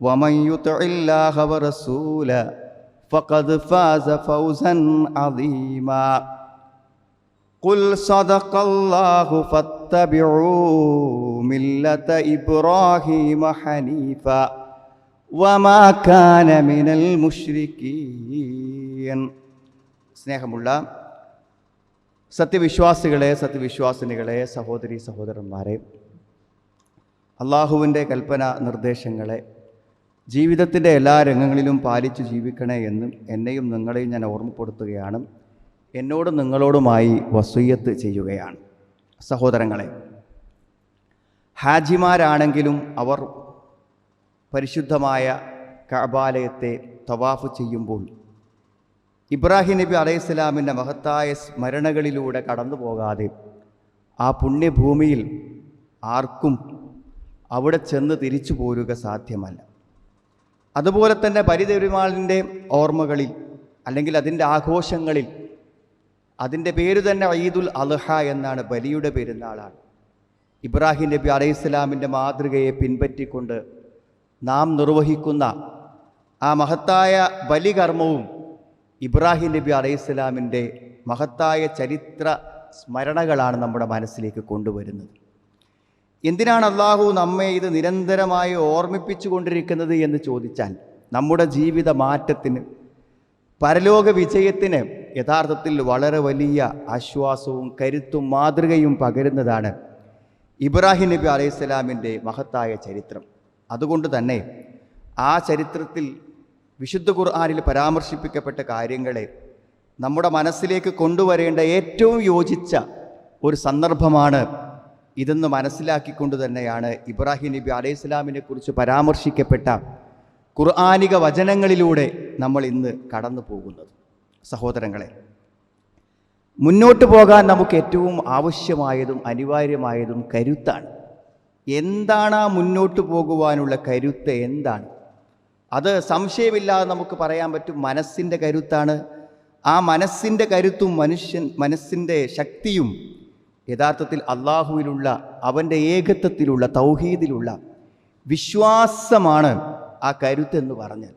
ومن يطع الله ورسوله فقد فاز فوزا عظيما قل صدق الله فاتبعوا ملة إبراهيم حنيفا وما كان من المشركين സ്നേഹമുള്ള സത്യവിശ്വാസികളെ സത്യവിശ്വാസിനികളെ സഹോദരി സഹോദരന്മാരെ അള്ളാഹുവിൻ്റെ കൽപ്പന നിർദ്ദേശങ്ങളെ ജീവിതത്തിന്റെ എല്ലാ രംഗങ്ങളിലും പാലിച്ചു ജീവിക്കണേ എന്നും എന്നെയും നിങ്ങളെയും ഞാൻ ഓർമ്മപ്പെടുത്തുകയാണ്. എന്നോടും നിങ്ങളോടുമായി വസൂയത്ത് ചെയ്യുകയാണ്. സഹോദരങ്ങളെ ഹാജിമാരാണെങ്കിലും അവർ പരിശുദ്ധമായ കബാലയത്തെ തവാഫ് ചെയ്യുമ്പോൾ ഇബ്രാഹിം നബി അലൈഹിസ്ലാമിന്റെ മഹത്തായ സ്മരണകളിലൂടെ കടന്നു പോകാതെ ആ പുണ്യഭൂമിയിൽ ആർക്കും അവിടെ ചെന്ന് തിരിച്ചു പോരുക സാധ്യമല്ല. അതുപോലെ തന്നെ പരിതെരുമാളിന്റെ ഓർമ്മകളിൽ അല്ലെങ്കിൽ അതിന്റെ ആഘോഷങ്ങളിൽ അതിന്റെ പേര് തന്നെ ഈദുൽ അൽഹ എന്നാണ് ബലിയുടെ പെരുന്നാളാണ്. ഇബ്രാഹിം നബി അലൈഹിസ്സലാമിന്റെ മാതൃകയെ പിൻപറ്റിക്കൊണ്ട് നാം നിർവഹിക്കുന്ന ആ മഹത്തായ ബലികർമ്മവും ഇബ്രാഹിം നബി അലൈഹിസ്സലാമിന്റെ മഹത്തായ ചരിത്ര സ്മരണകളാണ് നമ്മുടെ മനസ്സിലേക്ക് കൊണ്ടുവരുന്നത്. എന്തിനാണ് അള്ളാഹു നമ്മെ ഇത് നിരന്തരമായി ഓർമ്മിപ്പിച്ചു കൊണ്ടിരിക്കുന്നത് എന്ന് ചോദിച്ചാൽ നമ്മുടെ ജീവിത മാറ്റത്തിന് പരലോക വിജയത്തിന് യഥാർത്ഥത്തിൽ വളരെ വലിയ ആശ്വാസവും കരുത്തും മാതൃകയും പകരുന്നതാണ് ഇബ്രാഹിം നബി അലൈഹിസ്സലാമിന്റെ മഹത്തായ ചരിത്രം. അതുകൊണ്ട് തന്നെ ആ ചരിത്രത്തിൽ വിശുദ്ധ ഖുർആാനിൽ പരാമർശിപ്പിക്കപ്പെട്ട കാര്യങ്ങളെ നമ്മുടെ മനസ്സിലേക്ക് കൊണ്ടുവരേണ്ട ഏറ്റവും യോജിച്ച ഒരു സന്ദർഭമാണ് ഇതെന്ന് മനസ്സിലാക്കിക്കൊണ്ട് തന്നെയാണ് ഇബ്രാഹിം നബി അലൈഹി സ്വലാമിനെ കുറിച്ച് പരാമർശിക്കപ്പെട്ട ഖുർആാനിക വചനങ്ങളിലൂടെ നമ്മൾ ഇന്ന് കടന്നു പോകുന്നത്. സഹോദരങ്ങളെ മുന്നോട്ട് പോകാൻ നമുക്ക് ഏറ്റവും ആവശ്യമായതും അനിവാര്യമായതും കരുത്താണ്. എന്താണ് ആ മുന്നോട്ട് പോകുവാനുള്ള കരുത്ത് എന്താണ്? അത് സംശയമില്ലാതെ നമുക്ക് പറയാൻ പറ്റും മനസ്സിന്റെ കരുത്താണ്. ആ മനസ്സിന്റെ കരുത്തും മനുഷ്യൻ മനസ്സിന്റെ ശക്തിയും യഥാർത്ഥത്തിൽ അള്ളാഹുവിലുള്ള അവന്റെ ഏകത്വത്തിലുള്ള തൗഹീദിലുള്ള വിശ്വാസമാണ് ആ കരുത്തെന്ന് പറഞ്ഞാൽ.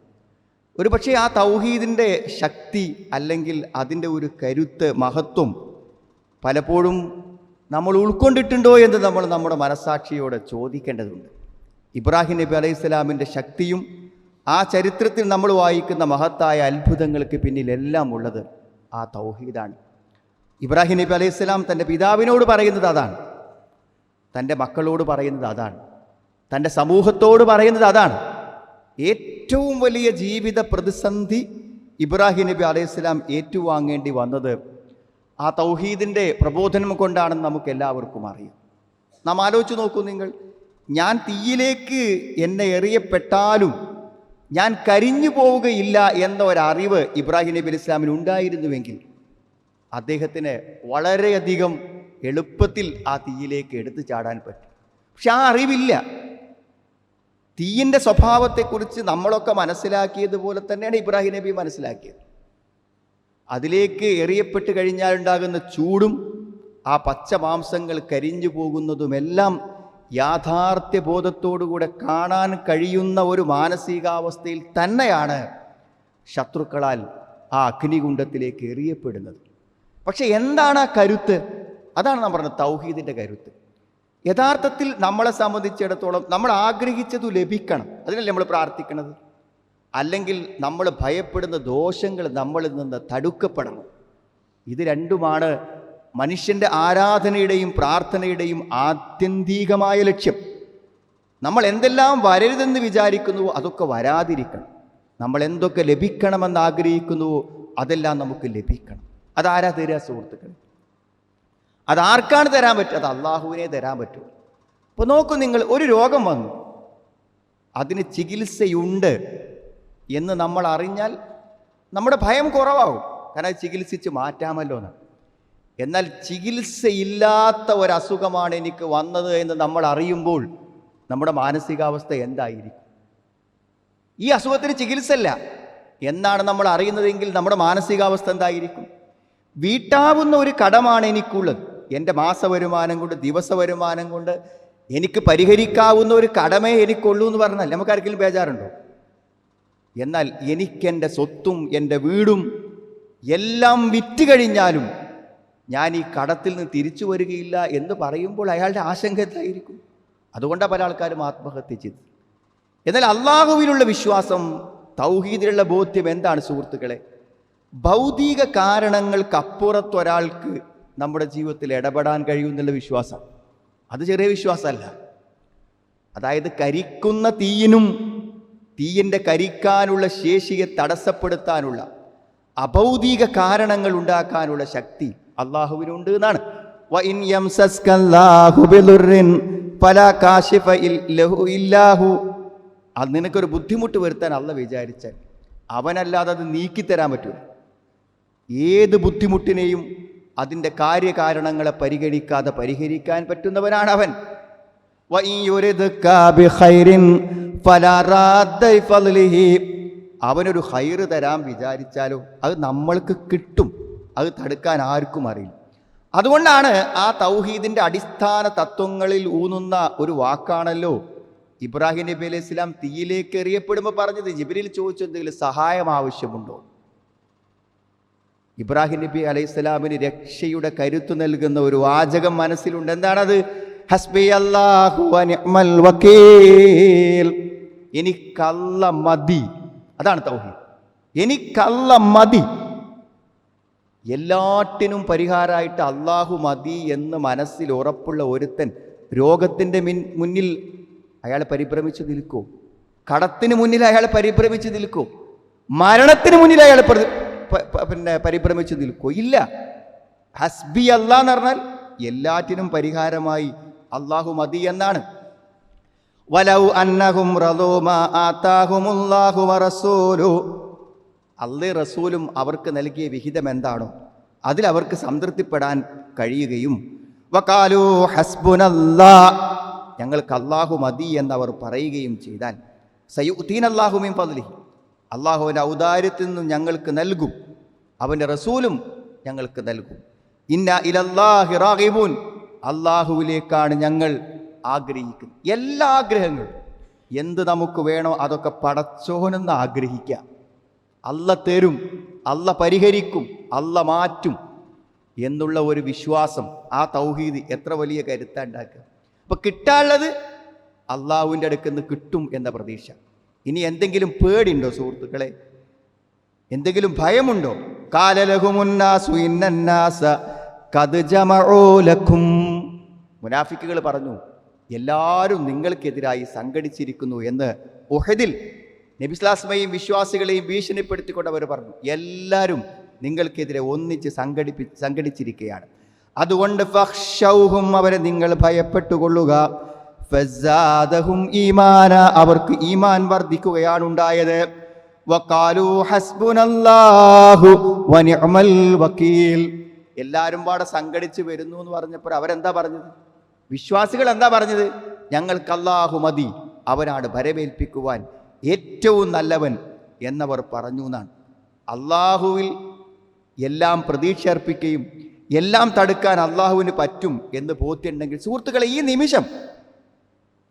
ഒരു പക്ഷേ ആ തൗഹീദിന്റെ ശക്തി അല്ലെങ്കിൽ അതിന്റെ ഒരു കരുത്ത് മഹത്വം പലപ്പോഴും നമ്മൾ ഉൾക്കൊണ്ടിട്ടുണ്ടോ എന്ന് നമ്മൾ നമ്മുടെ മനസാക്ഷിയോട് ചോദിക്കേണ്ടതുണ്ട്. ഇബ്രാഹിം നബി അലൈഹി സ്വലാമിന്റെ ശക്തിയും ആ ചരിത്രത്തിൽ നമ്മൾ വായിക്കുന്ന മഹത്തായ അത്ഭുതങ്ങൾക്ക് പിന്നിലെല്ലാം ഉള്ളത് ആ തൗഹീദാണ്. ഇബ്രാഹിം നബി അലൈഹി സ്വലാം തന്റെ പിതാവിനോട് പറയുന്നത് അതാണ്. തന്റെ മക്കളോട് പറയുന്നത് അതാണ്. തന്റെ സമൂഹത്തോട് പറയുന്നത് അതാണ്. ഏറ്റവും വലിയ ജീവിത പ്രതിസന്ധി ഇബ്രാഹിം നബി അലൈഹിസ്ലാം ഏറ്റുവാങ്ങേണ്ടി വന്നത് ആ തൗഹീദിന്റെ പ്രബോധനം കൊണ്ടാണെന്ന് നമുക്ക് എല്ലാവർക്കും അറിയാം. നാം ആലോചിച്ച് നോക്കൂ നിങ്ങൾ. ഞാൻ തീയിലേക്ക് എന്നെ എറിയപ്പെട്ടാലും ഞാൻ കരിഞ്ഞു പോവുകയില്ല എന്ന ഒരറിവ് ഇബ്രാഹിം നബി അലൈഹി ഇസ്ലാമിന് ഉണ്ടായിരുന്നുവെങ്കിൽ അദ്ദേഹത്തിന് വളരെയധികം എളുപ്പത്തിൽ ആ തീയിലേക്ക് എടുത്തു ചാടാൻ പറ്റും. പക്ഷെ ആ അറിവില്ല. തീയിന്റെ സ്വഭാവത്തെക്കുറിച്ച് നമ്മളൊക്കെ മനസ്സിലാക്കിയതുപോലെ തന്നെയാണ് ഇബ്രാഹിം നബി മനസ്സിലാക്കിയത്. അതിലേക്ക് എറിയപ്പെട്ട് കഴിഞ്ഞാൽ ഉണ്ടാകുന്ന ചൂടും ആ പച്ച മാംസങ്ങൾ കരിഞ്ഞു പോകുന്നതുമെല്ലാം യാഥാർത്ഥ്യ ബോധത്തോടുകൂടെ കാണാൻ കഴിയുന്ന ഒരു മാനസികാവസ്ഥയിൽ തന്നെയാണ് ശത്രുക്കളാൽ ആ അഗ്നികുണ്ഡത്തിലേക്ക് എറിയപ്പെടുന്നത്. പക്ഷെ എന്താണ് ആ കരുത്ത്? അതാണ് നാം പറഞ്ഞത് തൗഹീദിന്റെ കരുത്ത്. യഥാർത്ഥത്തിൽ നമ്മളെ സംബന്ധിച്ചിടത്തോളം നമ്മൾ ആഗ്രഹിച്ചത് ലഭിക്കണം. അതിനല്ലേ നമ്മൾ പ്രാർത്ഥിക്കുന്നത് അല്ലെങ്കിൽ നമ്മൾ ഭയപ്പെടുന്ന ദോഷങ്ങൾ നമ്മളിൽ നിന്ന് തടുക്കപ്പെടണം. ഇത് രണ്ടുമാണ് മനുഷ്യന്റെ ആരാധനയുടെയും പ്രാർത്ഥനയുടെയും ആത്യന്തികമായ ലക്ഷ്യം. നമ്മൾ എന്തെല്ലാം വരരുതെന്ന് വിചാരിക്കുന്നുവോ അതൊക്കെ വരാതിരിക്കണം. നമ്മൾ എന്തൊക്കെ ലഭിക്കണമെന്ന് ആഗ്രഹിക്കുന്നുവോ അതെല്ലാം നമുക്ക് ലഭിക്കണം. അതാരാ തരിക സുഹൃത്തുക്കൾ അതാർക്കാണ് തരാൻ പറ്റുക? അത് അള്ളാഹുവിനെ തരാൻ പറ്റൂ. അപ്പോൾ നോക്കൂ നിങ്ങൾ ഒരു രോഗം വന്നു. അതിന് ചികിത്സയുണ്ട് എന്ന് നമ്മൾ അറിഞ്ഞാൽ നമ്മുടെ ഭയം കുറവാകും. കാരണം ചികിത്സിച്ച് മാറ്റാമല്ലോ എന്ന് എന്നാൽ ചികിത്സയില്ലാത്ത ഒരസുഖമാണ് എനിക്ക് വന്നത് എന്ന് നമ്മൾ അറിയുമ്പോൾ നമ്മുടെ മാനസികാവസ്ഥ എന്തായിരിക്കും? ഈ അസുഖത്തിന് ചികിത്സല്ല എന്നാണ് നമ്മൾ അറിയുന്നതെങ്കിൽ നമ്മുടെ മാനസികാവസ്ഥ എന്തായിരിക്കും? വീട്ടാവുന്ന ഒരു കടമാണ് എനിക്കുള്ളത്. എന്റെ മാസവരുമാനം കൊണ്ട് ദിവസ വരുമാനം കൊണ്ട് എനിക്ക് പരിഹരിക്കാവുന്ന ഒരു കടമേ എനിക്കുള്ളൂ എന്ന് പറഞ്ഞാൽ നമുക്കാർക്കെങ്കിലും ബേജാറുണ്ടോ? എന്നാൽ എനിക്കെന്റെ സ്വത്തും എന്റെ വീടും എല്ലാം വിറ്റ് കഴിഞ്ഞാലും ഞാൻ ഈ കടത്തിൽ നിന്ന് തിരിച്ചു വരികയില്ല എന്ന് പറയുമ്പോൾ അയാളുടെ ആശങ്ക എന്തായിരിക്കും? അതുകൊണ്ടാണ് പല ആൾക്കാരും ആത്മഹത്യ ചെയ്തത്. എന്നാൽ അള്ളാഹുവിലുള്ള വിശ്വാസം തൗഹീദിലുള്ള ബോധ്യം എന്താണ് സുഹൃത്തുക്കളെ? ഭൗതിക കാരണങ്ങൾക്കപ്പുറത്തൊരാൾക്ക് നമ്മുടെ ജീവിതത്തിൽ ഇടപെടാൻ കഴിയുമെന്നുള്ള വിശ്വാസം. അത് ചെറിയ വിശ്വാസമല്ല. അതായത് കരിക്കുന്ന തീയിനും തീയിന്റെ കരിക്കാനുള്ള ശേഷിയെ തടസ്സപ്പെടുത്താനുള്ള അഭൗതിക കാരണങ്ങൾ ഉണ്ടാക്കാനുള്ള ശക്തി അള്ളാഹുവിനുണ്ട് എന്നാണ്. അത് നിനക്കൊരു ബുദ്ധിമുട്ട് വരുത്താൻ അല്ല വിചാരിച്ചാൽ അവനല്ലാതെ അത് നീക്കിത്തരാൻ പറ്റൂ ഏത് ബുദ്ധിമുട്ടിനെയും അതിന്റെ കാര്യകാരണങ്ങളെ പരിഗണിക്കാതെ പരിഹരിക്കാൻ പറ്റുന്നവനാണ് അവൻ അവനൊരു ഹൈറ് തരാൻ വിചാരിച്ചാലോ? അത് നമ്മൾക്ക് കിട്ടും. അത് തടുക്കാൻ ആർക്കും അറിയില്ല. അതുകൊണ്ടാണ് ആ തൗഹീദിന്റെ അടിസ്ഥാന തത്വങ്ങളിൽ ഊന്നുന്ന ഒരു വാക്കാണല്ലോ ഇബ്രാഹിം നബി അലൈഹി ഇസ്ലാം തീയിലേക്ക് എറിയപ്പെടുമ്പോൾ പറഞ്ഞത്. ജിബ്രീൽ ചോദിച്ചെന്തെങ്കിലും സഹായം ആവശ്യമുണ്ടോ? ഇബ്രാഹിം നബി അലൈഹി സ്വലാമിന് രക്ഷയുടെ കരുത്തു നൽകുന്ന ഒരു വാചകം മനസ്സിലുണ്ട്. എന്താണത്? ഹസ്ബി അല്ലാഹു എനിക്കല്ല മതി. അതാണ് തൗഹീദ്. എനിക്കല്ല മതി. എല്ലാറ്റിനും പരിഹാരമായിട്ട് അള്ളാഹു മതി എന്ന് മനസ്സിൽ ഉറപ്പുള്ള ഒരുത്തൻ രോഗത്തിന്റെ മിൻ മുന്നിൽ അയാൾ പരിഭ്രമിച്ച് നിൽക്കൂ. കടത്തിന് മുന്നിൽ അയാൾ പരിഭ്രമിച്ച് നിൽക്കൂ. മരണത്തിന് മുന്നിൽ അയാൾ പിന്നെ പരിഭ്രമിച്ച് നിൽക്കൂ. ഇല്ല. ഹസ്ബി അല്ല എന്ന് പറഞ്ഞാൽ എല്ലാറ്റിനും പരിഹാരമായി അള്ളാഹു മതി എന്നാണ്. വലൗ അന്നഹും ആതാഹുമുല്ലാഹു അള്ളി റസൂലും അവർക്ക് നൽകിയ വിഹിതം എന്താണോ അതിൽ അവർക്ക് സംതൃപ്തിപ്പെടാൻ കഴിയുകയും. വകാലു ഹസ്ബുനല്ലാ. ഞങ്ങൾക്ക് അള്ളാഹു മതി എന്നവർ പറയുകയും ചെയ്താൽ. സയ്യുദ്ദീൻ അള്ളാഹുമീൻ പതിലി അള്ളാഹുവിന്റെ ഔദാര്യത്തിൽ നിന്നും ഞങ്ങൾക്ക് നൽകും. അവന്റെ റസൂലും ഞങ്ങൾക്ക് നൽകും. ഇന്ന ഇലല്ലാഹി റാഹിബൂൻ അള്ളാഹുവിലേക്കാണ് ഞങ്ങൾ ആഗ്രഹിക്കുന്നത്. എല്ലാ ആഗ്രഹങ്ങളും. എന്ത് നമുക്ക് വേണോ അതൊക്കെ പടച്ചോനെന്ന് ആഗ്രഹിക്കാം അല്ല തരും അല്ല പരിഹരിക്കും അല്ല മാറ്റും എന്നുള്ള ഒരു വിശ്വാസം ആ തൗഹീദ് എത്ര വലിയ കരുത്താണ്ടാക്കുക ഉണ്ടാക്കുക. അപ്പൊ കിട്ടാനുള്ളത് അള്ളാഹുവിന്റെ അടുക്കുന്ന് കിട്ടും എന്ന പ്രതീക്ഷ. ഇനി എന്തെങ്കിലും പേടിയുണ്ടോ സുഹൃത്തുക്കളെ? എന്തെങ്കിലും ഭയമുണ്ടോ? കാലലഹുമുന്നാസു ഇന്നന്നാസ ഖദ് ജമഊ ലക്കും മുനാഫിക്കുകൾ പറഞ്ഞു എല്ലാവരും നിങ്ങൾക്കെതിരായി സംഘടിച്ചിരിക്കുന്നു എന്ന് ഉഹദിൽ നബിസ്ലാസ്മയും വിശ്വാസികളെയും ഭീഷണിപ്പെടുത്തിക്കൊണ്ട് അവർ പറഞ്ഞു എല്ലാവരും നിങ്ങൾക്കെതിരെ ഒന്നിച്ച് സംഘടിപ്പി സംഘടിച്ചിരിക്കുകയാണ്. അതുകൊണ്ട് ഫഹ്ഷൗഹും അവരെ നിങ്ങൾ ഭയപ്പെട്ടുകൊള്ളുക. ഫസാദഹും ഈമാന അവർക്ക് ഈമാൻ വർദ്ധിക്കുകയാണ് ഉണ്ടായത്. വഖാലു ഹസ്ബുനല്ലാഹു വനിഅമൽ വക്കീൽ. എല്ലാവരും പാടെ സംഘടിച്ച് വരുന്നു എന്ന് പറഞ്ഞപ്പോൾ അവരെന്താ പറഞ്ഞത്? വിശ്വാസികൾ എന്താ പറഞ്ഞത്? ഞങ്ങൾക്ക് അല്ലാഹു മതി അവനാണ് ഭരമേൽപ്പിക്കുവാൻ ഏറ്റവും നല്ലവൻ എന്നവർ പറഞ്ഞു എന്നാണ്. അള്ളാഹുവിൽ എല്ലാം പ്രതീക്ഷ അർപ്പിക്കുകയും എല്ലാം തടുക്കാൻ അള്ളാഹുവിന് പറ്റും എന്ന് ബോധ്യമുണ്ടെങ്കിൽ സുഹൃത്തുക്കളെ ഈ നിമിഷം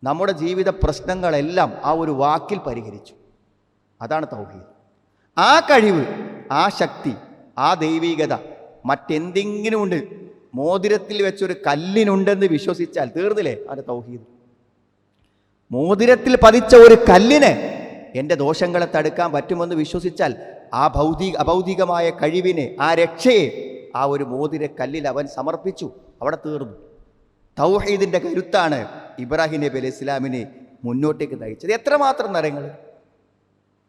നമ്മുടെ ജീവിത പ്രശ്നങ്ങളെല്ലാം ആ ഒരു വാക്കിൽ പരിഹരിച്ചു. അതാണ് തൗഹീദ്. ആ കഴിവ് ആ ശക്തി ആ ദൈവികത മറ്റെന്തെങ്കിലും ഉണ്ട് മോതിരത്തിൽ വെച്ചൊരു കല്ലിനുണ്ടെന്ന് വിശ്വസിച്ചാൽ തീർന്നില്ലേ? അത് തൗഹീദ്. മോതിരത്തിൽ പതിച്ച ഒരു കല്ലിന് എന്റെ ദോഷങ്ങളെ തടുക്കാൻ പറ്റുമെന്ന് വിശ്വസിച്ചാൽ ആ ഭൗതിക അഭൗതികമായ കഴിവിനെ ആ രക്ഷയെ ആ ഒരു മോതിര കല്ലിൽ അവൻ സമർപ്പിച്ചു. അവിടെ തീർന്നു. തൗഹീദിന്റെ കരുത്താണ് ഇബ്രാഹിം നബി അലൈഹി ഇസ്ലാമിനെ മുന്നോട്ടേക്ക് നയിച്ചത്. എത്രമാത്രം നരങ്ങൾ?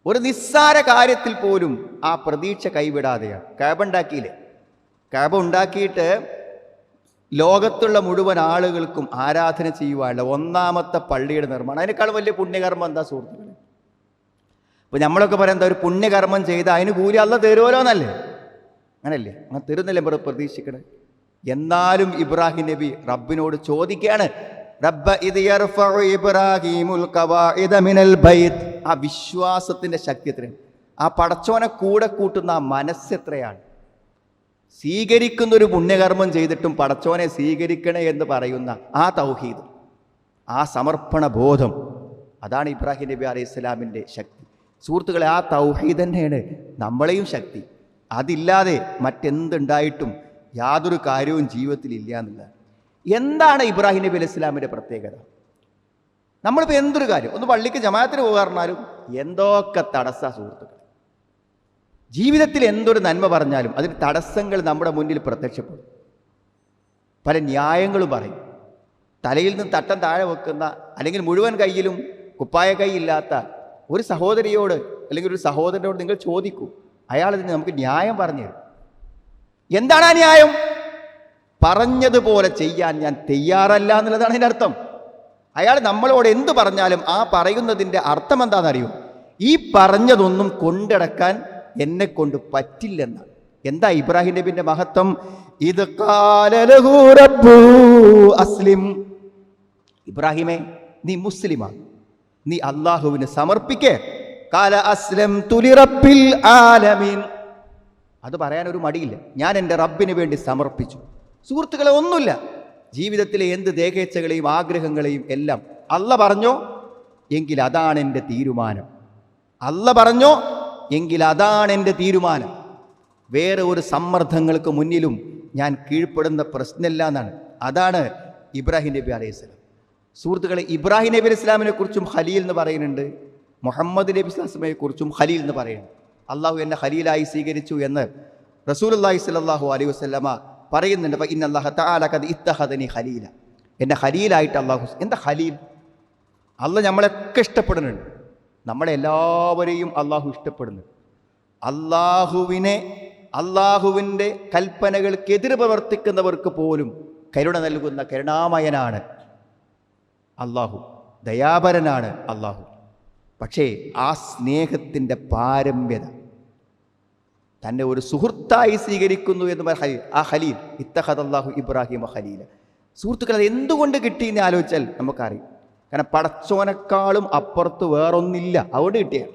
ഒരു നിസ്സാര കാര്യത്തിൽ പോലും ആ പ്രതീക്ഷ കൈവിടാതെയാണ്. കാബ ഉണ്ടാക്കിയില്ലേ? കാബ ഉണ്ടാക്കിയിട്ട് ലോകത്തുള്ള മുഴുവൻ ആളുകൾക്കും ആരാധന ചെയ്യുവാനുള്ള ഒന്നാമത്തെ പള്ളിയുടെ നിർമ്മാണം. അതിനേക്കാൾ വലിയ പുണ്യകർമ്മം എന്താ സുഹൃത്തുക്കളെ? ഇപ്പൊ നമ്മളൊക്കെ പറയാം എന്താ? ഒരു പുണ്യകർമ്മം ചെയ്ത് അതിന് കൂലി അല്ല തരുമല്ലോന്നല്ലേ അങ്ങനല്ലേ? അങ്ങനെ തരുന്നില്ലേ പ്രതീക്ഷിക്കണേ? എന്നാലും ഇബ്രാഹിം നബി റബ്ബിനോട് ചോദിക്കുകയാണ്. റബ്ബ ഇത് മിനൽ ബൈത്ത്. ആ വിശ്വാസത്തിന്റെ ശക്തി എത്രയാണ്? ആ പടച്ചോനെ കൂടെ കൂട്ടുന്ന ആ മനസ്സെത്രയാണ് സ്വീകരിക്കുന്ന ഒരു പുണ്യകർമ്മം ചെയ്തിട്ടും പടച്ചോനെ സ്വീകരിക്കണേ എന്ന് പറയുന്ന ആ തൗഹീദ് ആ സമർപ്പണ ബോധം അതാണ് ഇബ്രാഹിം നബി അലൈഹി ഇസ്ലാമിന്റെ ശക്തി. സുഹൃത്തുക്കളെ ആ തൗഹീദ് തന്നെയാണ് നമ്മളെയും ശക്തി. അതില്ലാതെ മറ്റെന്തുണ്ടായിട്ടും യാതൊരു കാര്യവും ജീവിതത്തിൽ ഇല്ല എന്നുള്ളതാണ്. എന്താണ് ഇബ്രാഹിം നബി അലൈഹി ഇസ്ലാമിന്റെ പ്രത്യേകത? നമ്മളിപ്പോൾ എന്തൊരു കാര്യം? ഒന്ന് പള്ളിക്ക് ജമാഅത്തിന് പോകാറുണ്ടാലും എന്തൊക്കെ തടസ്സ സുഹൃത്തുക്കൾ ജീവിതത്തിൽ എന്തൊരു നന്മ പറഞ്ഞാലും അതിന് തടസ്സങ്ങൾ നമ്മുടെ മുന്നിൽ പ്രത്യക്ഷപ്പെടും. പല ന്യായങ്ങളും പറയും. തലയിൽ നിന്ന് തട്ടം താഴെ വെക്കുന്ന അല്ലെങ്കിൽ മുഴുവൻ കയ്യിലും കുപ്പായ കൈയില്ലാത്ത ഒരു സഹോദരിയോട് അല്ലെങ്കിൽ ഒരു സഹോദരനോട് നിങ്ങൾ ചോദിക്കൂ. അയാൾ നമുക്ക് ന്യായം പറഞ്ഞു തരും. എന്താണ് ആ ന്യായം? പറഞ്ഞതുപോലെ ചെയ്യാൻ ഞാൻ തയ്യാറല്ല എന്നുള്ളതാണ് അതിന്റെ അർത്ഥം. അയാൾ നമ്മളോട് എന്ത് പറഞ്ഞാലും ആ പറയുന്നതിന്റെ അർത്ഥം എന്താണെന്നറിയോ ഈ പറഞ്ഞതൊന്നും കൊണ്ടടക്കാൻ എന്നെ കൊണ്ട് പറ്റില്ലെന്നാണ്. എന്താ ഇബ്രാഹിം നബിന്റെ മഹത്വം? ഇത് അസ്ലിം. ഇബ്രാഹിമേ നീ മുസ്ലിമാണ്. നീ അള്ളാഹുവിന് സമർപ്പിക്കേ. കാല അസ്ലം തുലിറപ്പിൽ ആലമീൻ. അത് പറയാൻ ഒരു മടിയില്ല. ഞാൻ എന്റെ റബ്ബിന് വേണ്ടി സമർപ്പിച്ചു. സുഹൃത്തുക്കളെ ഒന്നുമില്ല. ജീവിതത്തിലെ എന്ത് ദേഹേച്ഛകളെയും ആഗ്രഹങ്ങളെയും എല്ലാം അല്ല പറഞ്ഞോ എങ്കിൽ അതാണ് എന്റെ തീരുമാനം. അല്ല പറഞ്ഞോ എങ്കിൽ അതാണ് എന്റെ തീരുമാനം. വേറെ ഒരു സമ്മർദ്ദങ്ങൾക്ക് മുന്നിലും ഞാൻ കീഴ്പ്പെടുന്ന പ്രശ്നമില്ല എന്നാണ്. അതാണ് ഇബ്രാഹിം നബി അലൈഹി സ്വലാം. സുഹൃത്തുക്കളെ ഇബ്രാഹിം നബി ഇസ്ലാമിനെ കുറിച്ചും ഖലീൽ എന്ന് പറയുന്നുണ്ട്. മുഹമ്മദ് നബി ഇസ്ലാമിനെ കുറിച്ചും ഖലീൽ എന്ന് പറയുന്നു. അള്ളാഹു എന്നെ ഖലീലായി സ്വീകരിച്ചു എന്ന് റസൂൽ അള്ളാഹി സ്വല്ലല്ലാഹു അലൈഹി വസല്ലമ പറയുന്നുണ്ട് അപ്പം ഇന്ന അള്ളാഹ താലക്കത് ഇത്തഹദനി ഖലീല. എന്നെ ഖലീലായിട്ട് അള്ളാഹു എന്താ ഖലീൽ? അല്ല നമ്മളെയൊക്കെ ഇഷ്ടപ്പെടുന്നുണ്ട്. നമ്മളെല്ലാവരെയും അള്ളാഹു ഇഷ്ടപ്പെടുന്നുണ്ട്. അള്ളാഹുവിനെ അള്ളാഹുവിന്റെ കൽപ്പനകൾക്കെതിര് പ്രവർത്തിക്കുന്നവർക്ക് പോലും കരുണ നൽകുന്ന കരുണാമയനാണ് അള്ളാഹു ദയാപരനാണ് അള്ളാഹു പക്ഷേ ആ സ്നേഹത്തിന്റെ പാരമ്യത തന്നെ ഒരു സുഹൃത്തായി സ്വീകരിക്കുന്നു എന്ന് ആ ഖലീൽ ഇത്തഹദ് അള്ളാഹു ഇബ്രാഹിം ഖലീൽ സുഹൃത്തുക്കൾ അത് എന്തുകൊണ്ട് കിട്ടി എന്ന് ആലോചിച്ചാൽ നമുക്കറിയാം. കാരണം പടച്ചോനേക്കാളും അപ്പുറത്ത് വേറൊന്നില്ല. അതുകൊണ്ട് കിട്ടിയ.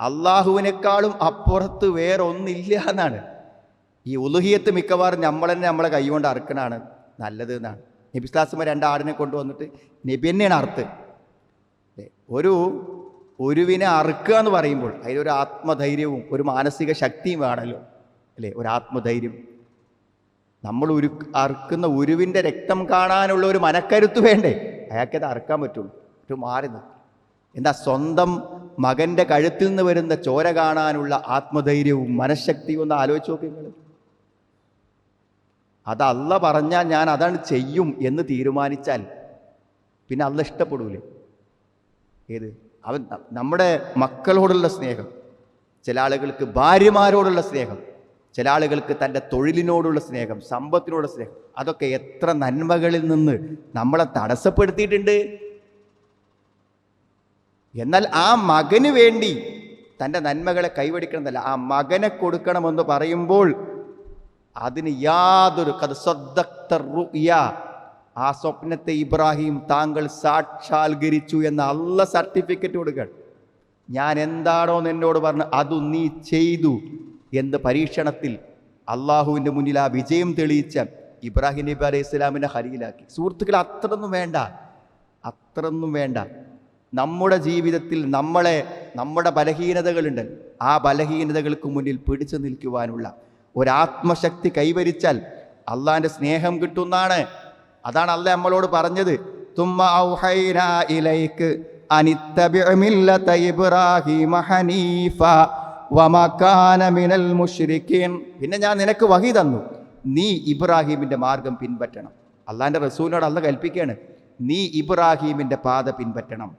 അള്ളാഹുവിനേക്കാളും അപ്പുറത്ത് വേറൊന്നില്ല എന്നാണ്. ഈ ഉലുഹിയത്ത് മിക്കവാറും നമ്മൾ തന്നെ നമ്മളെ കൈകൊണ്ട് അറുക്കണാണ് നല്ലത് എന്നാണ്. നബിസ്ലാസ്മ രണ്ടാടിനെ കൊണ്ടുവന്നിട്ട് നബി തന്നെയാണ് അറുത്ത് ഒരു ഒരുവിനെ അറുക്കുക എന്ന് പറയുമ്പോൾ അതിലൊരു ആത്മധൈര്യവും ഒരു മാനസിക ശക്തിയും വേണമല്ലോ. അല്ലേ? ഒരു ആത്മധൈര്യം. നമ്മൾ ഒരു അറുക്കുന്ന ഉരുവിന്റെ രക്തം കാണാനുള്ള ഒരു മനക്കരുത്ത് വേണ്ടേ? അയാൾക്കത് അറുക്കാൻ പറ്റുള്ളൂ. ഒരു മാറി നിന്ന് എന്താ സ്വന്തം മകന്റെ കഴുത്തിൽ നിന്ന് വരുന്ന ചോര കാണാനുള്ള ആത്മധൈര്യവും മനഃശക്തിയും ഒന്ന് ആലോചിച്ച് നോക്കി നിങ്ങൾ. അത് പറഞ്ഞാൽ ഞാൻ അതാണ് ചെയ്യും എന്ന് തീരുമാനിച്ചാൽ പിന്നെ അല്ല ഇഷ്ടപ്പെടൂലേ? ഏത്? അവൻ നമ്മുടെ മക്കളോടുള്ള സ്നേഹം ചില ആളുകൾക്ക് ഭാര്യമാരോടുള്ള സ്നേഹം ചില ആളുകൾക്ക് തന്റെ തൊഴിലിനോടുള്ള സ്നേഹം സമ്പത്തിനോടുള്ള സ്നേഹം. അതൊക്കെ എത്ര നന്മകളിൽ നിന്ന് നമ്മളെ തടസ്സപ്പെടുത്തിയിട്ടുണ്ട്. എന്നാൽ ആ മകന് വേണ്ടി തന്റെ നന്മകളെ കൈവടിക്കണമെന്നല്ല ആ മകനെ കൊടുക്കണമെന്ന് പറയുമ്പോൾ അതിന് യാതൊരു കത് സ്വദ്ദക്ത റുയ ആ സ്വപ്നത്തെ ഇബ്രാഹിം താങ്കൾ സാക്ഷാത്കരിച്ചു എന്ന അല്ല സർട്ടിഫിക്കറ്റ് കൊടുക്കുക ഞാൻ എന്താണോ എന്നോട് പറഞ്ഞു അതു നീ ചെയ്തു എന്ന പരീക്ഷണത്തിൽ അള്ളാഹുവിന്റെ മുന്നിൽ ആ വിജയം തെളിയിച്ച ഇബ്രാഹിം നബി അലൈഹി ഇസ്ലാമിനെ ഹരിയിലാക്കി സുഹൃത്തുക്കൾ അത്രയൊന്നും വേണ്ട. അത്രയൊന്നും വേണ്ട. നമ്മുടെ ജീവിതത്തിൽ നമ്മളെ നമ്മുടെ ബലഹീനതകളുണ്ട്. ആ ബലഹീനതകൾക്ക് മുന്നിൽ പിടിച്ചു നിൽക്കുവാനുള്ള ഒരാത്മശക്തി കൈവരിച്ചാൽ അള്ളാഹിന്റെ സ്നേഹം കിട്ടുന്നതാണ് അതാണ് അല്ല നമ്മളോട് പറഞ്ഞത്. വമകാന മിനൽ പിന്നെ ഞാൻ നിനക്ക് വഹി തന്നു. നീ ഇബ്രാഹിമിന്റെ മാർഗം പിൻപറ്റണം. അള്ളാന്റെ റസൂലിനോട് അല്ല കൽപ്പിക്കുകയാണ്. നീ ഇബ്രാഹിമിന്റെ പാത പിൻപറ്റണം.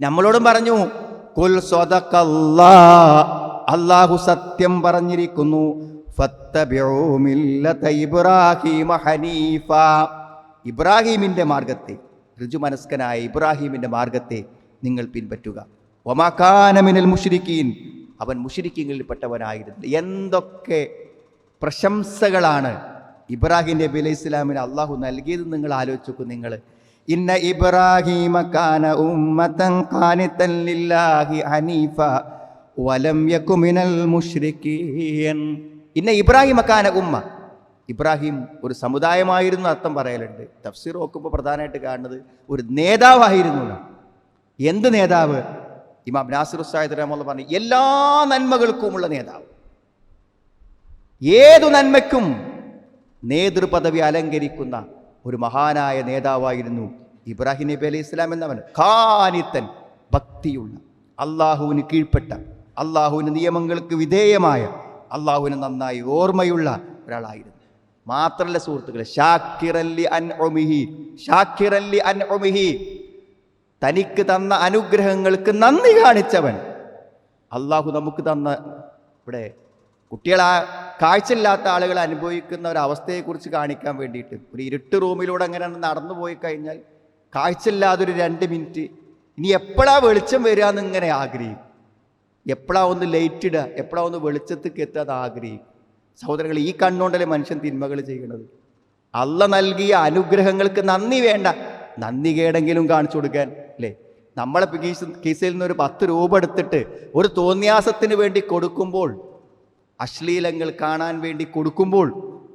നമ്മളോടും പറഞ്ഞു കുൽ അള്ളാഹു സത്യം പറഞ്ഞിരിക്കുന്നു. ഇബ്രാഹിമ ഹനീഫ. ഇബ്രാഹീമിന്റെ മാർഗത്തെ ഋജുമനസ്കനായ ഇബ്രാഹീമിന്റെ മാർഗത്തെ നിങ്ങൾ പിൻപറ്റുക. ഒമാക്കാനമിനൽ മുഷിരിക്കീൻ. അവൻ മുഷിരിക്കീങ്ങളിൽപ്പെട്ടവനായിരുന്നു എന്തൊക്കെ പ്രശംസകളാണ് ഇബ്രാഹിം നബി അലൈഹി ഇസ്ലാമിന് അള്ളാഹു നൽകിയത് നിങ്ങൾ ആലോചിച്ചു നിങ്ങൾ. ഇന്ന ഇബ്രാഹിമ കാന ഉമ്മതൻ ലില്ലാഹി ഹനീഫ വലം മുശ്രിക്കീൻ ഇന്ന ഇബ്രാഹിമ കാന ഉമ്മ ഇബ്രാഹിം ഒരു സമുദായമായിരുന്നു അർത്ഥം പറയലുണ്ട്. തഫ്സീർ നോക്കുമ്പോൾ പ്രധാനമായിട്ട് കാണുന്നത് ഒരു നേതാവായിരുന്നു. എന്ത് നേതാവ്? ഇമാം നാസിർ സാഹിദ് റഹ്മുള്ള പറഞ്ഞു എല്ലാ നന്മകൾക്കുമുള്ള നേതാവ്. ഏതു നന്മയ്ക്കും നേതൃപദവി അലങ്കരിക്കുന്ന ഒരു മഹാനായ നേതാവായിരുന്നു ഇബ്രാഹിം നബി അലൈഹി ഇസ്ലാം എന്നവൻ കാനിത്തൻ ഭക്തിയുള്ള അള്ളാഹുവിന് കീഴ്പ്പെട്ട അള്ളാഹുവിന് നിയമങ്ങൾക്ക് വിധേയമായ അള്ളാഹുവിന് നന്നായി ഓർമ്മയുള്ള ഒരാളായിരുന്നു. മാത്രല്ല സുഹൃത്തുക്കളെ ഷാക്കിറല്ലി അൻ ഒമിഹി ഷാക്കിറല്ലി അൻ ഒമിഹി തനിക്ക് തന്ന അനുഗ്രഹങ്ങൾക്ക് നന്ദി കാണിച്ചവൻ. അള്ളാഹു നമുക്ക് തന്ന ഇവിടെ കുട്ടികൾ ആ കാഴ്ചയില്ലാത്ത ആളുകൾ അനുഭവിക്കുന്ന ഒരു അവസ്ഥയെക്കുറിച്ച് കാണിക്കാൻ വേണ്ടിയിട്ട് ഒരു ഇരുട്ട് റൂമിലൂടെ അങ്ങനെ നടന്നു പോയി കഴിഞ്ഞാൽ കാഴ്ചയില്ലാതെ ഒരു രണ്ട് മിനിറ്റ്. ഇനി എപ്പോഴാ വെളിച്ചം വരിക എന്നിങ്ങനെ ആഗ്രഹിക്കും. എപ്പോഴാ ഒന്ന് ലൈറ്റ് ഇടുക എപ്പോഴാ ഒന്ന് വെളിച്ചത്തേക്ക് എത്തുക അത് ആഗ്രഹിക്കും. സഹോദരങ്ങൾ ഈ കണ്ണുകൊണ്ടല്ലേ മനുഷ്യൻ തിന്മകൾ ചെയ്യുന്നത്? അല്ല നൽകിയ അനുഗ്രഹങ്ങൾക്ക് നന്ദി വേണ്ട. നന്ദി കേടെങ്കിലും കാണിച്ചു കൊടുക്കാൻ അല്ലേ? നമ്മളെ കീസ് കീസിൽ നിന്ന് ഒരു പത്ത് രൂപ എടുത്തിട്ട് ഒരു തോന്നിയാസത്തിന് വേണ്ടി കൊടുക്കുമ്പോൾ അശ്ലീലങ്ങൾ കാണാൻ വേണ്ടി കൊടുക്കുമ്പോൾ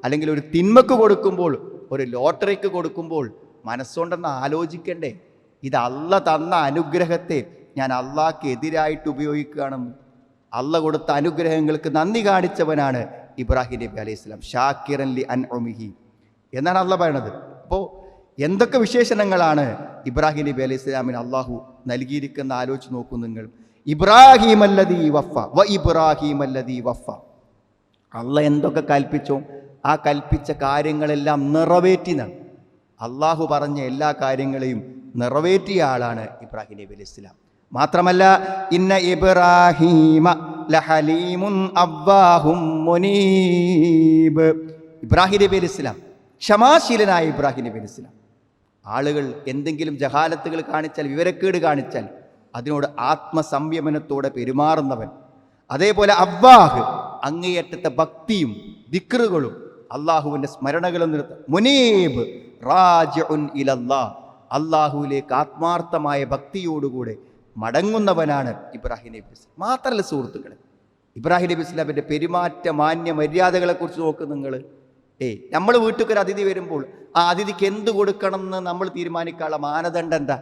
അല്ലെങ്കിൽ ഒരു തിന്മക്ക് കൊടുക്കുമ്പോൾ ഒരു ലോട്ടറിക്ക് കൊടുക്കുമ്പോൾ മനസ്സുകൊണ്ടെന്ന് ആലോചിക്കണ്ടേ ഇത് അല്ല തന്ന അനുഗ്രഹത്തെ ഞാൻ അള്ളാഹ്ക്ക് എതിരായിട്ട് ഉപയോഗിക്കുകയാണെന്ന് അള്ള കൊടുത്ത അനുഗ്രഹങ്ങൾക്ക് നന്ദി കാണിച്ചവനാണ് ഇബ്രാഹിം നബി അലൈഹി സ്വലാം ഷാക്കിറൻ ലി അൻ ഒമിഹി എന്നാണ് അള്ള പറയണത് അപ്പോൾ എന്തൊക്കെ വിശേഷണങ്ങളാണ് ഇബ്രാഹിം നബി അലൈഹി സ്വലാമിന് അള്ളാഹു നൽകിയിരിക്കുന്ന ആലോചിച്ച് നോക്കൂ നിങ്ങൾ. ഇബ്രാഹിം അല്ലതി വഫ വ ഇബ്രാഹിം അല്ലതി വഫ അള്ള എന്തൊക്കെ കൽപ്പിച്ചോ ആ കൽപ്പിച്ച കാര്യങ്ങളെല്ലാം നിറവേറ്റിനാണ്. അള്ളാഹു പറഞ്ഞ എല്ലാ കാര്യങ്ങളെയും നിറവേറ്റിയ ആളാണ് ഇബ്രാഹിം നബി അലൈഹി ഇസ്ലാം മാത്രമല്ല ഇന്ന ഇബ്രാഹീമ ലഹലീമുൻ അബ്ബാഹും മുനീബ്. ഇബ്രാഹിം നബി ഇസ്ലാം ക്ഷമാശീലനായ ഇബ്രാഹിം നബി ഇസ്ലാം ആളുകൾ എന്തെങ്കിലും ജഹാലത്തുകൾ കാണിച്ചാൽ വിവരക്കേട് കാണിച്ചാൽ അതിനോട് ആത്മസംയമനത്തോടെ പെരുമാറുന്നവൻ. അതേപോലെ അബ്ബാഹ് അങ്ങേയറ്റത്തെ ഭക്തിയും ദിക്റുകളും അള്ളാഹുവിന്റെ സ്മരണകളും നിർത്ത മുനീബ് റാജ ഉൻ ഇലല്ലാ അള്ളാഹുവിലേക്ക് ആത്മാർത്ഥമായ ഭക്തിയോടുകൂടെ മടങ്ങുന്നവനാണ് ഇബ്രാഹിം നബി ഇസ്ലാം മാത്രമല്ല സുഹൃത്തുക്കളെ ഇബ്രാഹിം നബി ഇസ്ലാമിന്റെ പെരുമാറ്റ മാന്യ മര്യാദകളെക്കുറിച്ച് നോക്ക് നിങ്ങൾ ഏയ് നമ്മൾ വീട്ടിൽ ഒരു അതിഥി വരുമ്പോൾ ആ അതിഥിക്ക് എന്ത് കൊടുക്കണം എന്ന് നമ്മൾ തീരുമാനിക്കാനുള്ള മാനദണ്ഡം എന്താ?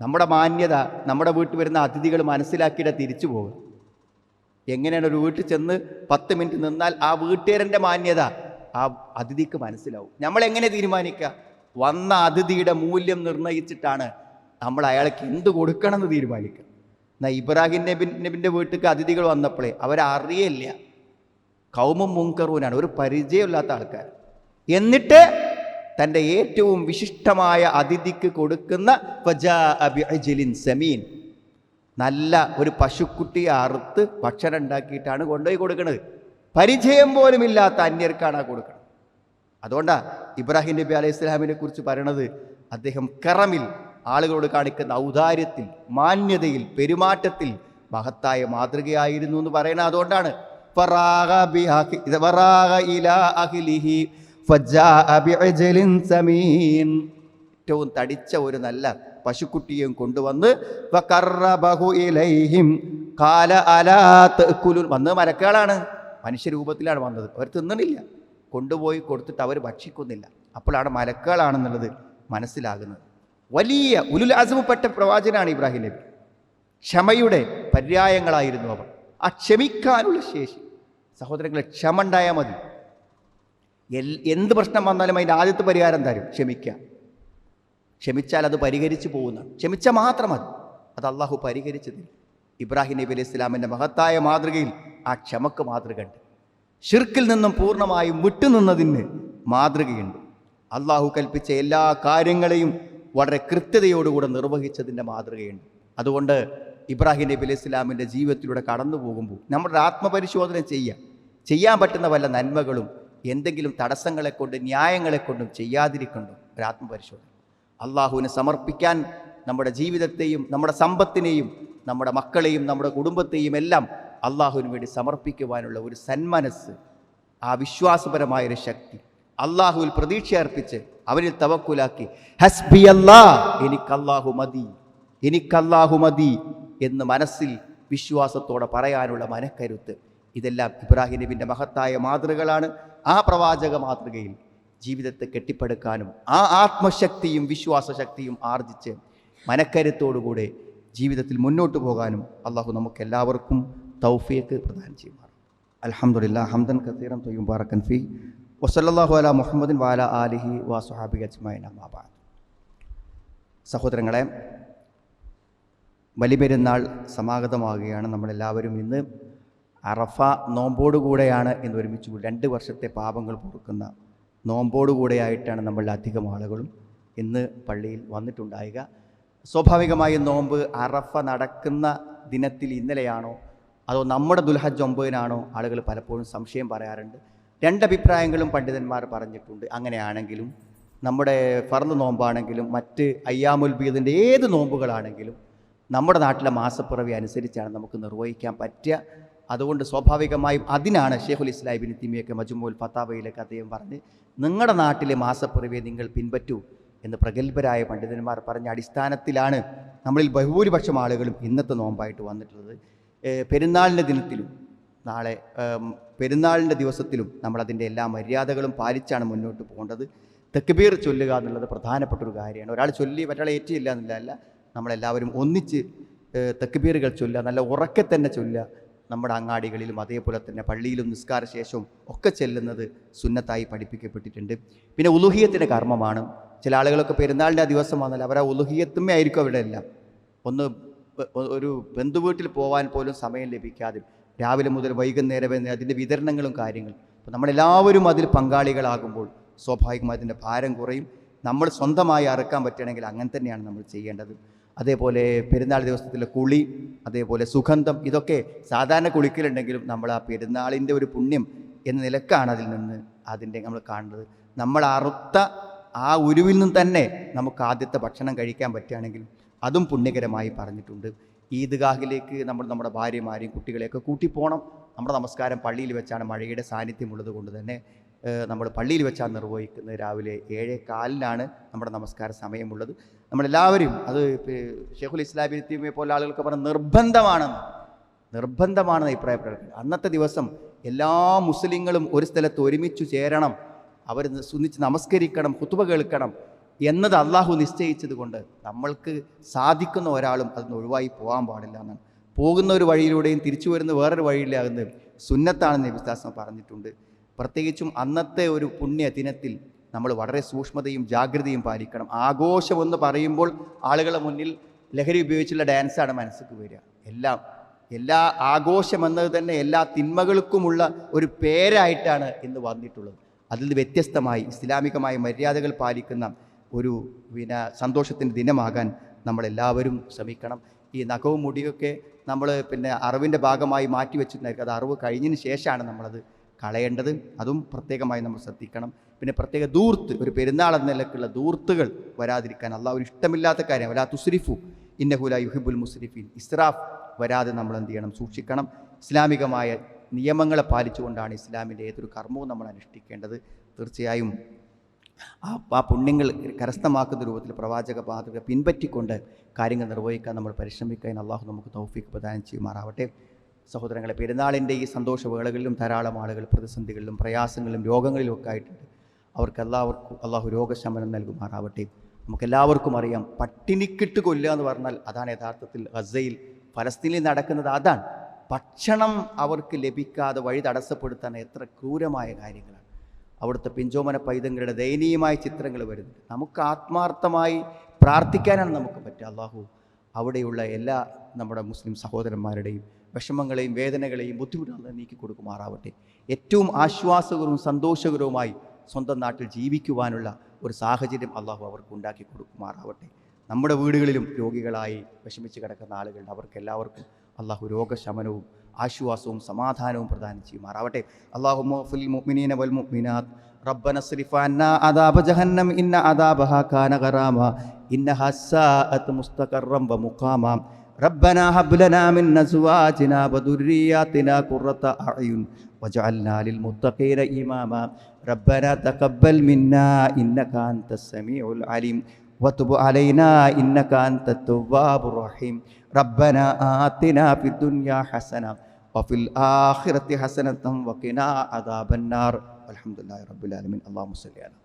നമ്മുടെ മാന്യത നമ്മുടെ വീട്ടിൽ വരുന്ന അതിഥികൾ മനസ്സിലാക്കിയിട്ട് തിരിച്ചു പോകുക എങ്ങനെയാണ് ഒരു വീട്ടിൽ ചെന്ന് പത്ത് മിനിറ്റ് നിന്നാൽ ആ വീട്ടുകാരന്റെ മാന്യത ആ അതിഥിക്ക് മനസ്സിലാവും. നമ്മൾ എങ്ങനെ തീരുമാനിക്കുക? വന്ന അതിഥിയുടെ മൂല്യം നിർണയിച്ചിട്ടാണ് നമ്മൾ അയാൾക്ക് എന്ത് കൊടുക്കണം എന്ന് തീരുമാനിക്കുക എന്നാൽ ഇബ്രാഹിം നബി നബിന്റെ വീട്ടിൽ അതിഥികൾ വന്നപ്പോഴേ അവരറിയില്ല കൗമും മുങ്കറൂനാണ് ഒരു പരിചയമില്ലാത്ത ആൾക്കാർ. എന്നിട്ട് തന്റെ ഏറ്റവും വിശിഷ്ടമായ അതിഥിക്ക് കൊടുക്കുന്ന ഫജാഅ ബിഅജ്ലിൻ സമീൻ. നല്ല ഒരു പശുക്കുട്ടി അറുത്ത് ഭക്ഷണം ഉണ്ടാക്കിയിട്ടാണ് കൊണ്ടുപോയി കൊടുക്കുന്നത് പരിചയം പോലുമില്ലാത്ത അന്യർക്കാണ് ആ കൊടുക്കുന്നത് അതുകൊണ്ടാണ് ഇബ്രാഹിം നബി അലൈഹി സ്വലാമിനെ കുറിച്ച് പറയണത് അദ്ദേഹം കറമിൽ ആളുകളോട് കാണിക്കുന്ന ഔദാര്യത്തിൽ മാന്യതയിൽ പെരുമാറ്റത്തിൽ മഹത്തായ മാതൃകയായിരുന്നു എന്ന് പറയുന്നത്. അതുകൊണ്ടാണ്. ഏറ്റവും തടിച്ച ഒരു നല്ല പശുക്കുട്ടിയും കൊണ്ടുവന്ന് കാല ഇലൈഹിം ഖാല അലാ തഅകുലുൻ വന്നത് മലക്കുകളാണ് മനുഷ്യരൂപത്തിലാണ് വന്നത്. അവർ തിന്നണില്ല. കൊണ്ടുപോയി കൊടുത്തിട്ട് അവർ ഭക്ഷിക്കുന്നില്ല. അപ്പോഴാണ് മലക്കുകളാണെന്നുള്ളത് മനസ്സിലാകുന്നത്. വലിയ ഉലുൽ അസമുപ്പെട്ട പ്രവാചനാണ് ഇബ്രാഹിം നബി. ക്ഷമയുടെ പര്യായങ്ങളായിരുന്നു അവർ. ആ ക്ഷമിക്കാനുള്ള ശേഷി. സഹോദരങ്ങളെ ക്ഷമ ഉണ്ടായാൽ മതി. എൽ- എന്ത് പ്രശ്നം വന്നാലും അതിന്റെ ആദ്യത്തെ പരിഹാരം തരും ക്ഷമിക്കാം. ക്ഷമിച്ചാൽ അത് പരിഹരിച്ചു പോകുന്നതാണ് ക്ഷമിച്ചാൽ മാത്രം മതി. അത് അള്ളാഹു പരിഹരിച്ചു തരും. ഇബ്രാഹിം നബി അലൈഹി ഇസ്ലാമിന്റെ മഹത്തായ മാതൃകയിൽ ആ ക്ഷമക്ക് മാതൃകയുണ്ട്. ഷിർക്കിൽ നിന്നും പൂർണമായും വിട്ടുനിന്നതിന് മാതൃകയുണ്ട്. അള്ളാഹു കൽപ്പിച്ച എല്ലാ കാര്യങ്ങളെയും വളരെ കൃത്യതയോടുകൂടെ നിർവഹിച്ചതിന്റെ മാതൃകയുണ്ട്. അതുകൊണ്ട് ഇബ്രാഹിം നബി അലൈഹി ഇസ്ലാമിന്റെ ജീവിതത്തിലൂടെ കടന്നു പോകുമ്പോൾ നമ്മുടെ ആത്മപരിശോധന ചെയ്യാം ചെയ്യാൻ പറ്റുന്ന വല്ല നന്മകളും എന്തെങ്കിലും തടസ്സങ്ങളെ കൊണ്ട് ന്യായങ്ങളെ കൊണ്ടും ചെയ്യാതിരിക്കണം ഒരു ആത്മപരിശോധന. അള്ളാഹുവിന് സമർപ്പിക്കാൻ നമ്മുടെ ജീവിതത്തെയും നമ്മുടെ സമ്പത്തിനെയും നമ്മുടെ മക്കളെയും നമ്മുടെ കുടുംബത്തെയും എല്ലാം അള്ളാഹുവിന് വേണ്ടി സമർപ്പിക്കുവാനുള്ള ഒരു സന്മനസ് ആ വിശ്വാസപരമായൊരു ശക്തി അള്ളാഹുവിൽ പ്രതീക്ഷ അർപ്പിച്ച് അവനിൽ തവക്കുലാക്കി. ഹസ്ബി അല്ലാ എനിക്കല്ലാഹു മതി എനിക്കല്ലാഹു മതി എന്ന് മനസ്സിൽ വിശ്വാസത്തോടെ പറയാനുള്ള മനക്കരുത്ത്. ഇതെല്ലാം ഇബ്രാഹിം നബിന്റെ മഹത്തായ മാതൃകളാണ് ആ പ്രവാചക മാതൃകയിൽ ജീവിതത്തെ കെട്ടിപ്പടുക്കാനും ആ ആത്മശക്തിയും വിശ്വാസശക്തിയും ആർജിച്ച് മനക്കരുത്തോടുകൂടെ ജീവിതത്തിൽ മുന്നോട്ട് പോകാനും അള്ളാഹു നമുക്ക് എല്ലാവർക്കും തൗഫിയക്ക് പ്രദാനം ചെയ്യുമാറും അലഹമുല്ല ഹംദൻ കത്തീറം തൊയ്യും ബാറക്കൻ ഫി. വസല്ലാഹു അല മുഹമ്മദിൻ വാല ആലിഹി വാസുഹാബി അജ്മൈൻ അമാബാദ് സഹോദരങ്ങളെ ബലിപെരുന്നാൾ സമാഗതമാകുകയാണ് നമ്മളെല്ലാവരും ഇന്ന്. അറഫ നോമ്പോടുകൂടെയാണ് എന്ന് ഒരുമിച്ച് രണ്ട് വർഷത്തെ പാപങ്ങൾ പൊറുക്കുന്ന നോമ്പോടുകൂടെയായിട്ടാണ് നമ്മളുടെ അധികം ആളുകളും ഇന്ന് പള്ളിയിൽ വന്നിട്ടുണ്ടാവുക സ്വാഭാവികമായും നോമ്പ് അറഫ നടക്കുന്ന ദിനത്തിൽ ഇന്നലെയാണോ? അതോ നമ്മുടെ ദുൽഹജ് ഒമ്പതിനാണോ? ആളുകൾ പലപ്പോഴും സംശയം പറയാറുണ്ട്. രണ്ടഭിപ്രായങ്ങളും പണ്ഡിതന്മാർ പറഞ്ഞിട്ടുണ്ട്. അങ്ങനെയാണെങ്കിലും നമ്മുടെ ഫർദ് നോമ്പാണെങ്കിലും മറ്റ് അയ്യാമുൽ ബീദിന്റെ ഏത് നോമ്പുകളാണെങ്കിലും നമ്മുടെ നാട്ടിലെ മാസപ്പിറവി അനുസരിച്ചാണ് നമുക്ക് നിർവഹിക്കാൻ പറ്റുക. അതുകൊണ്ട് സ്വാഭാവികമായും അതിനാണ് ഷെയ്ഖുൽ ഇസ്ലാഹിബിൻ തിമിയൊക്കെ മജുമോൽ ഫത്താവയിലൊക്കെ അദ്ദേഹം പറഞ്ഞ് നിങ്ങളുടെ നാട്ടിലെ മാസപ്പിറവിയെ നിങ്ങൾ പിൻപറ്റൂ എന്ന് പ്രഗത്ഭരായ പണ്ഡിതന്മാർ പറഞ്ഞ അടിസ്ഥാനത്തിലാണ് നമ്മളിൽ ബഹുഭൂരിപക്ഷം ആളുകളും ഇന്നത്തെ നോമ്പായിട്ട് വന്നിട്ടുള്ളത്. പെരുന്നാളിന്റെ ദിനത്തിലും നാളെ പെരുന്നാളിന്റെ ദിവസത്തിലും നമ്മളതിന്റെ എല്ലാ മര്യാദകളും പാലിച്ചാണ് മുന്നോട്ട് പോകേണ്ടത്. തെക്കുബീർ ചൊല്ലുക എന്നുള്ളത് പ്രധാനപ്പെട്ട ഒരു കാര്യമാണ്. ഒരാൾ ചൊല്ലി മറ്റൊരാളെ ഏറ്റിയില്ല എന്നുള്ളതല്ല നമ്മളെല്ലാവരും ഒന്നിച്ച് തെക്കുബീറുകൾ ചൊല്ലുക നല്ല ഉറക്കെ തന്നെ ചൊല്ലുക. നമ്മുടെ അങ്ങാടികളിലും അതേപോലെ തന്നെ പള്ളിയിലും നിസ്കാര ശേഷവും ഒക്കെ ചെല്ലുന്നത് സുന്നത്തായി പഠിപ്പിക്കപ്പെട്ടിട്ടുണ്ട്. പിന്നെ ഉലുഹിയത്തിന്റെ കർമ്മമാണ്. ചില ആളുകളൊക്കെ പെരുന്നാളിന്റെ ആ ദിവസം വന്നാൽ അവർ ആ ഉലുഹിയത്തുമേ ആയിരിക്കും എല്ലാം. ഒന്ന് ഒരു ബന്ധുവീട്ടിൽ പോകാൻ പോലും സമയം ലഭിക്കാതെ രാവിലെ മുതൽ വൈകുന്നേരം വരെ അതിന്റെ വിതരണങ്ങളും കാര്യങ്ങളും. അപ്പോൾ നമ്മളെല്ലാവരും അതിൽ പങ്കാളികളാകുമ്പോൾ സ്വാഭാവികമായി അതിന്റെ ഭാരം കുറയും. നമ്മൾ സ്വന്തമായി അറക്കാൻ പറ്റുകയാണെങ്കിൽ അങ്ങനെ തന്നെയാണ് നമ്മൾ ചെയ്യേണ്ടത്. അതേപോലെ പെരുന്നാൾ ദിവസത്തിലെ കുളി അതേപോലെ സുഗന്ധം ഇതൊക്കെ സാധാരണ കുളിക്കലുണ്ടെങ്കിലും നമ്മൾ ആ പെരുന്നാളിന്റെ ഒരു പുണ്യം എന്ന നിലക്കാണ് അതിൽ നിന്ന് അതിന്റെ നമ്മൾ കാണുന്നത്. നമ്മൾ അറുത്ത ആ ഉരുവിൽ നിന്ന് തന്നെ നമുക്ക് ആദ്യത്തെ ഭക്ഷണം കഴിക്കാൻ പറ്റുകയാണെങ്കിൽ അതും പുണ്യകരമായി പറഞ്ഞിട്ടുണ്ട്. ഈദ്ഗാഹിലേക്ക് നമ്മൾ നമ്മുടെ ഭാര്യമാരെയും കുട്ടികളെയൊക്കെ കൂട്ടിപ്പോകണം നമ്മുടെ നമസ്കാരം പള്ളിയിൽ വെച്ചാണ് മഴയുടെ സാന്നിധ്യമുള്ളത് കൊണ്ട് തന്നെ നമ്മൾ പള്ളിയിൽ വെച്ചാണ് നിർവഹിക്കുന്നത്. രാവിലെ ഏഴേ കാലിനാണ് നമ്മുടെ നമസ്കാര സമയമുള്ളത്. നമ്മളെല്ലാവരും അത് ഷെയ്ഖുൽ ഇസ്ലാബി തീമയെ പോലെ ആളുകൾക്ക് പറഞ്ഞ നിർബന്ധമാണെന്ന് നിർബന്ധമാണെന്ന് അഭിപ്രായപ്പെടുന്നത് അന്നത്തെ ദിവസം എല്ലാ മുസ്ലിങ്ങളും ഒരു സ്ഥലത്ത് ഒരുമിച്ച് ചേരണം. അവർ സുന്നിച്ച് നമസ്കരിക്കണം കുത്തുവ കേൾക്കണം. എന്നത് അള്ളാഹു നിശ്ചയിച്ചത് കൊണ്ട് നമ്മൾക്ക് സാധിക്കുന്ന ഒരാളും അതിന് ഒഴിവായി പോകാൻ പാടില്ല എന്നാണ്. പോകുന്ന ഒരു വഴിയിലൂടെയും തിരിച്ചു വരുന്ന വേറൊരു വഴിയിലാകുന്നത് സുന്നത്താണെന്ന് വിശ്വാസം പറഞ്ഞിട്ടുണ്ട്. പ്രത്യേകിച്ചും അന്നത്തെ ഒരു പുണ്യ ദിനത്തിൽ നമ്മൾ വളരെ സൂക്ഷ്മതയും ജാഗ്രതയും പാലിക്കണം. ആഘോഷമെന്ന് പറയുമ്പോൾ ആളുകളെ മുന്നിൽ ലഹരി ഉപയോഗിച്ചുള്ള ഡാൻസാണ് മനസ്സിക്ക് വരിക. എല്ലാം എല്ലാ ആഘോഷമെന്നത് തന്നെ എല്ലാ തിന്മകൾക്കുമുള്ള ഒരു പേരായിട്ടാണ് ഇന്ന് വന്നിട്ടുള്ളത്. അതിൽ വ്യത്യസ്തമായി ഇസ്ലാമികമായ മര്യാദകൾ പാലിക്കുന്ന ഒരു വിന സന്തോഷത്തിന്റെ ദിനമാകാൻ നമ്മളെല്ലാവരും ശ്രമിക്കണം. ഈ നഖവും മുടിയൊക്കെ നമ്മൾ പിന്നെ അറിവിന്റെ ഭാഗമായി മാറ്റി വെച്ചിട്ടുണ്ടായിരിക്കും അത് അറിവ് കഴിഞ്ഞതിന് ശേഷമാണ് നമ്മളത് കളയേണ്ടത്. അതും പ്രത്യേകമായി നമ്മൾ ശ്രദ്ധിക്കണം. പിന്നെ പ്രത്യേക ദൂർത്ത് ഒരു പെരുന്നാൾ എന്ന നിലക്കുള്ള ദൂർത്തുകൾ വരാതിരിക്കാൻ അല്ല ഒരു ഇഷ്ടമില്ലാത്ത കാര്യം. വലാ തുസ്രിഫു ഇന്നഹുല യുഹിബുൽ മുസ്രിഫീൻ. ഇസ്രാഫ് വരാതെ നമ്മൾ എന്ത് ചെയ്യണം? സൂക്ഷിക്കണം. ഇസ്ലാമികമായ നിയമങ്ങളെ പാലിച്ചുകൊണ്ടാണ് ഇസ്ലാമിന്റെ ഏതൊരു കർമ്മവും നമ്മൾ അനുഷ്ഠിക്കേണ്ടത്. തീർച്ചയായും ആ ആ പുണ്യങ്ങൾ കരസ്ഥമാക്കുന്ന രൂപത്തിൽ പ്രവാചക പാതക പിൻപറ്റിക്കൊണ്ട് കാര്യങ്ങൾ നിർവഹിക്കാൻ നമ്മൾ പരിശ്രമിക്കാൻ അള്ളാഹു നമുക്ക് തൗഫീഖ് പ്രദാനം ചെയ്യുമാറാവട്ടെ. സഹോദരങ്ങളെ പെരുന്നാളിന്റെ ഈ സന്തോഷവേളകളിലും ധാരാളം ആളുകൾ പ്രതിസന്ധികളിലും പ്രയാസങ്ങളിലും രോഗങ്ങളിലും ഒക്കെ ആയിട്ടുണ്ട്. അവർക്ക് എല്ലാവർക്കും അള്ളാഹു രോഗശമനം നൽകുമാറാവട്ടെ. നമുക്കെല്ലാവർക്കും അറിയാം പട്ടിണിക്കിട്ട് കൊല്ലുക എന്ന് പറഞ്ഞാൽ അതാണ് യഥാർത്ഥത്തിൽ ഗസയിൽ ഫലസ്തീനിൽ നടക്കുന്നത്. അതാണ് ഭക്ഷണം അവർക്ക് ലഭിക്കാതെ വഴി തടസ്സപ്പെടുത്താൻ എത്ര ക്രൂരമായ കാര്യങ്ങളാണ്. അവിടുത്തെ പിഞ്ചോമന പൈതങ്ങളുടെ ദയനീയമായ ചിത്രങ്ങൾ വരുന്നുണ്ട് നമുക്ക് ആത്മാർത്ഥമായി പ്രാർത്ഥിക്കാനാണ് നമുക്ക് പറ്റുക. അള്ളാഹു അവിടെയുള്ള എല്ലാ നമ്മുടെ മുസ്ലിം സഹോദരന്മാരുടെയും വിഷമങ്ങളെയും വേദനകളെയും ബുദ്ധിമുട്ടുകളെ നീക്കി കൊടുക്കുമാറാവട്ടെ. ഏറ്റവും ആശ്വാസകരവും സന്തോഷകരവുമായി സ്വന്തം നാട്ടിൽ ജീവിക്കുവാനുള്ള ഒരു സാഹചര്യം അള്ളാഹു അവർക്ക് ഉണ്ടാക്കി കൊടുക്കുമാറാവട്ടെ. നമ്മുടെ വീടുകളിലും രോഗികളായി വിഷമിച്ച് കിടക്കുന്ന ആളുകളുണ്ട്. അവർക്കെല്ലാവർക്കും അള്ളാഹു രോഗശമനവും ആശ്വാസവും സമാധാനവും പ്രദാനം ചെയ്യുമാറാവട്ടെ അള്ളാഹു ഫിൽ മുഅ്മിനീന വൽ മുഅ്മിനാത്ത് ربنا اصرف عنا عذاب جهنم إن عذابها كان غراما إنها ساءت مستقرا ومقاما ربنا هب لنا من أزواجنا وذرياتنا قرة أعين وجعلنا للمتقين إماما ربنا تقبل منا إنك أنت السميع العليم وتب علينا إنك أنت التواب الرحيم ربنا آتنا في الدنيا حسنة വഫിൽ ആഖിറത്തി ഹസനത്തം വക്കിന അദാബന്നാർ അലഹമുല്ലാ റബുലാലമിൻ അള്ളാഹു മുസ്ലിയാണ്